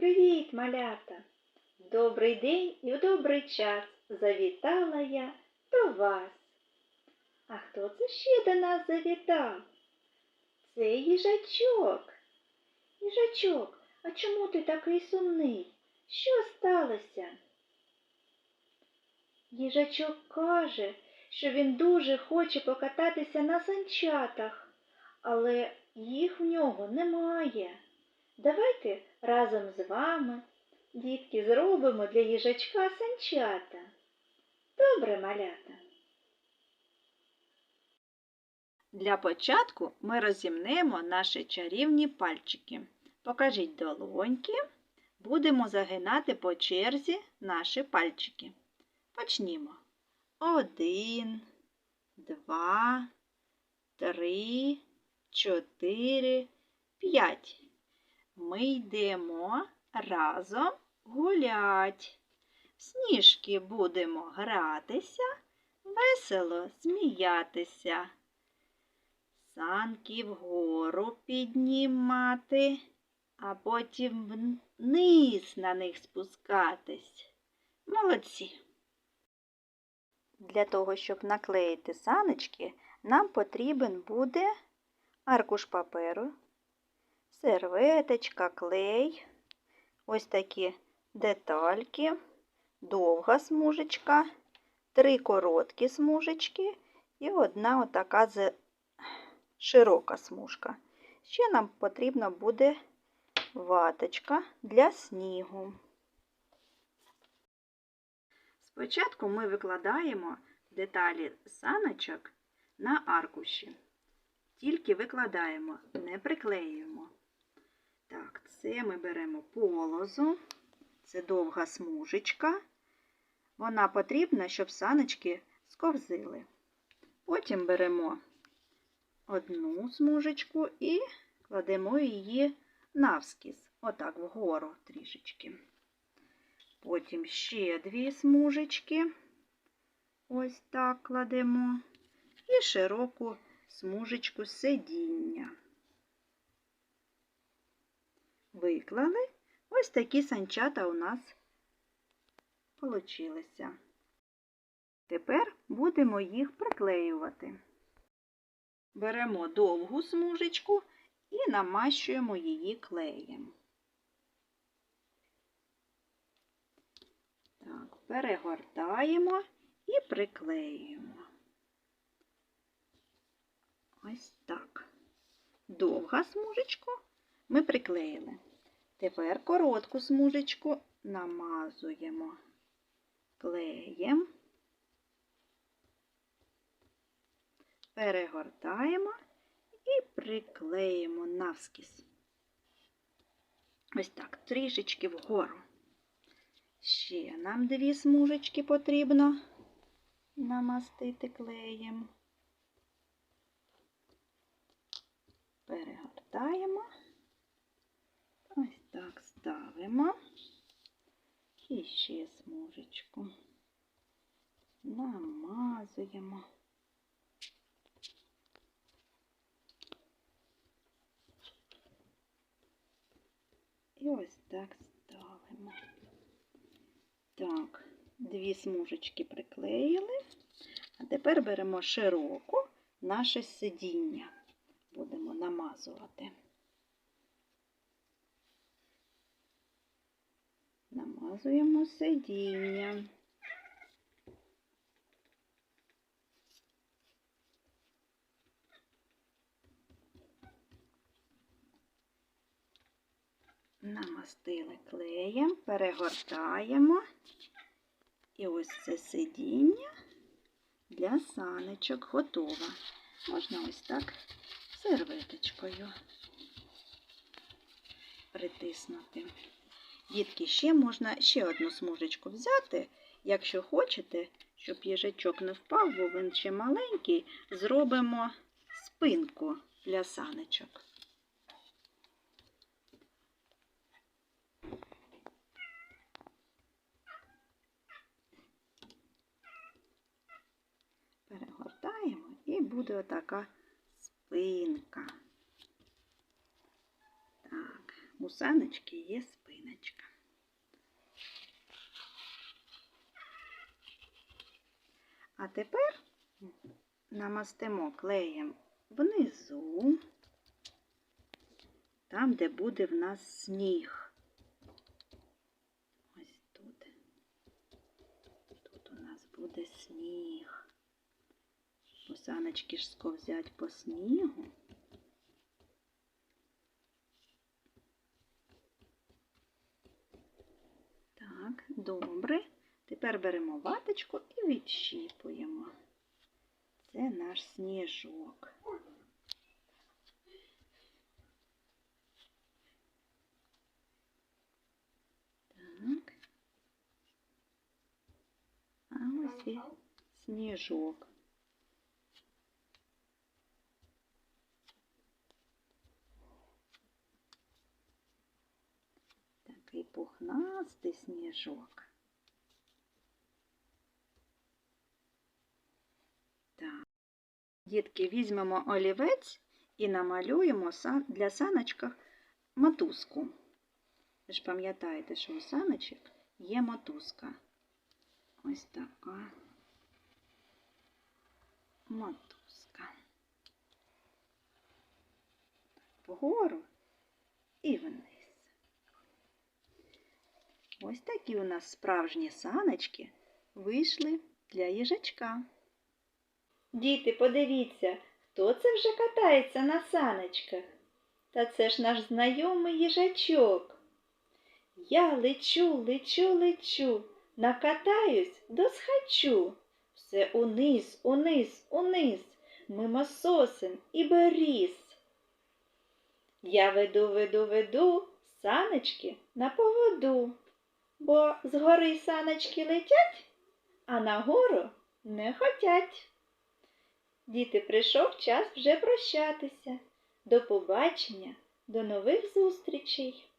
Привіт, малята! Добрий день і в добрий час завітала я до вас. А хто це ще до нас завітав? Це їжачок. Їжачок, а чому ти такий сумний? Що сталося? Їжачок каже, що він дуже хоче покататися на санчатах, але їх в нього немає. Давайте разом з вами, дітки, зробимо для їжачка санчата. Добре, малята. Для початку ми розімнемо наші чарівні пальчики. Покажіть долоньки. Будемо загинати по черзі наші пальчики. Почнімо. Один, два, три, чотири, п'ять. Ми йдемо разом гулять. В сніжки будемо гратися, весело сміятися. Санки вгору піднімати, а потім вниз на них спускатись. Молодці. Для того, щоб наклеїти саночки, нам потрібен буде аркуш паперу, серветочка, клей, ось такі детальки, довга смужечка, три короткі смужечки і одна отака широка смужка. Ще нам потрібна буде ваточка для снігу. Спочатку ми викладаємо деталі саночок на аркуші. Тільки викладаємо, не приклеюємо. Це ми беремо полозу, це довга смужечка. Вона потрібна, щоб саночки сковзили. Потім беремо одну смужечку і кладемо її навскіз, отак вгору трішечки. Потім ще дві смужечки. Ось так кладемо. І широку смужечку сидіння. Виклали. Ось такі санчата у нас получилися. Тепер будемо їх приклеювати. Беремо довгу смужечку і намащуємо її клеєм. Так, перегортаємо і приклеюємо. Ось так. Довга смужечку ми приклеїли. Тепер коротку смужечку намазуємо клеєм, перегортаємо і приклеїмо навскіз. Ось так, трішечки вгору. Ще нам дві смужечки потрібно намастити клеєм. Перегортаємо. Ставимо. І ще смужечку. Намазуємо. І ось так ставимо. Так, дві смужечки приклеїли. А тепер беремо широку наше сидіння. Будемо намазувати. Намазуємо сидіння. Намастили клеєм, перегортаємо. І ось це сидіння для саночок готове. Можна ось так серветочкою притиснути. Дітки, ще можна ще одну смужечку взяти, якщо хочете, щоб їжачок не впав, бо він ще маленький, зробимо спинку для саночок. Перегортаємо і буде отака спинка. Так, У саночки є спиночка. А тепер намастимо клеєм внизу, там, де буде в нас сніг. Ось тут. Тут у нас буде сніг. Бо саночки ж сковзять по снігу. Так, добре. Тепер беремо ваточку і відщіпуємо. Це наш сніжок. Так. А ось і сніжок. Такий пухнастий сніжок. Так. Дітки, візьмемо олівець і намалюємо для саночка мотузку. Ви ж пам'ятаєте, що у саночок є мотузка. Ось така мотузка. Вгору і вниз. Ось такі у нас справжні саночки вийшли для їжачка. Діти, подивіться, хто це вже катається на саночках? Та це ж наш знайомий їжачок. Я лечу, лечу, лечу, накатаюсь до схачу. Все униз, униз, униз, мимо сосен і беріз. Я веду, веду, веду саночки на поводу, бо згори саночки летять, а нагору не хотять. Діти, прийшов час вже прощатися. До побачення, до нових зустрічей.